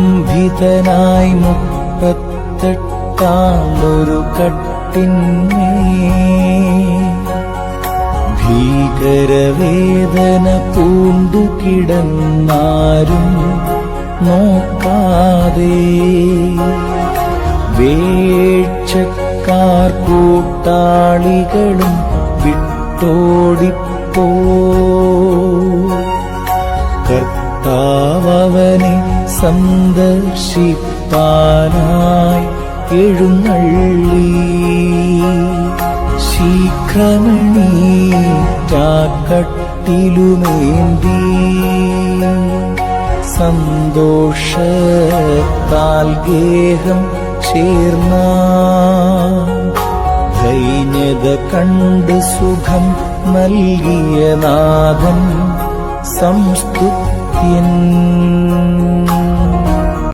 സ്തംഭിതനായി മുപ്പത്തെട്ടാണ്ടൊരു കട്ടിന്മേ ഭീകരവേദന പൂണ്ടു കിടന്നാരും നോക്കാതെ വേക്ഷക്കാർ കൂട്ടാളികളും വിട്ടോടിപ്പോ കർത്താവനെ സന്ദർശിപ്പാനായി എഴുന്നള്ളി. ശീഘ്രമണീറ്റാക്കട്ടിലുമേന്തി. സന്തോഷത്താൽ ഗേഹം ചേർന്ന ദൈന്യത കണ്ട് സുഖം നൽകിയ เย็น